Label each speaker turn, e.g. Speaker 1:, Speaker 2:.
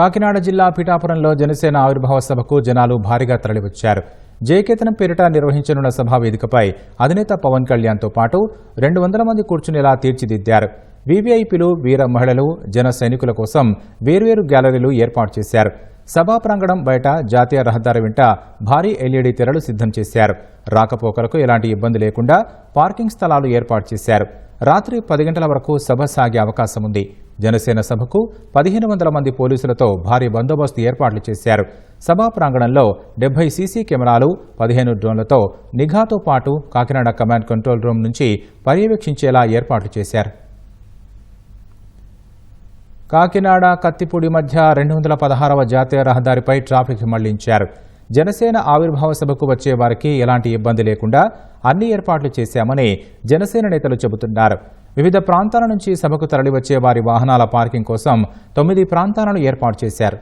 Speaker 1: కాకినాడ జిల్లా పిఠాపురంలో జనసేన ఆవిర్భావ సభకు జనాలు భారీగా తరలివచ్చారు. జయకేతనం పేరిట నిర్వహించనున్న సభా వేదికపై అధినేత పవన్ కళ్యాణ్తో పాటు రెండు వందల మంది కూర్చునేలా తీర్చిదిద్దారు. వీవీఐపీలు వీర మహిళలు జన సైనికుల కోసం వేర్వేరు గ్యాలరీలు ఏర్పాటు చేశారు. సభా ప్రాంగణం బయట జాతీయ రహదారి వెంట భారీ ఎల్ఈడీ తెరలు సిద్ధం చేశారు. రాకపోకలకు ఎలాంటి ఇబ్బంది లేకుండా పార్కింగ్ స్థలాలు ఏర్పాటు చేశారు. రాత్రి పది గంటల వరకు సభ సాగే అవకాశం ఉంది జనసేన సభకు పదిహేను వందల మంది పోలీసులతో భారీ బందోబస్తు ఏర్పాట్లు చేశారు. సభా ప్రాంగణంలో డెబ్బై సీసీ కెమెరాలు పదిహేను డ్రోన్లతో నిఘాతో పాటు కాకినాడ కమాండ్ కంట్రోల్ రూమ్ నుంచి పర్యవేక్షించేలా ఏర్పాట్లు చేశారు. కాకినాడ కత్తిపూడి మధ్య రెండు వందల పదహారవ జాతీయ రహదారిపై ట్రాఫిక్ మళ్ళించారు. జనసేన ఆవిర్భావ సభకు వచ్చే వారికి ఎలాంటి ఇబ్బంది లేకుండా అన్ని ఏర్పాట్లు చేశామని జనసేన నేతలు చెబుతున్నారు. వివిధ ప్రాంతాల నుంచి సభకు తరలివచ్చే వారి వాహనాల పార్కింగ్ కోసం తొమ్మిది ప్రాంతాలను ఏర్పాటు చేశారు.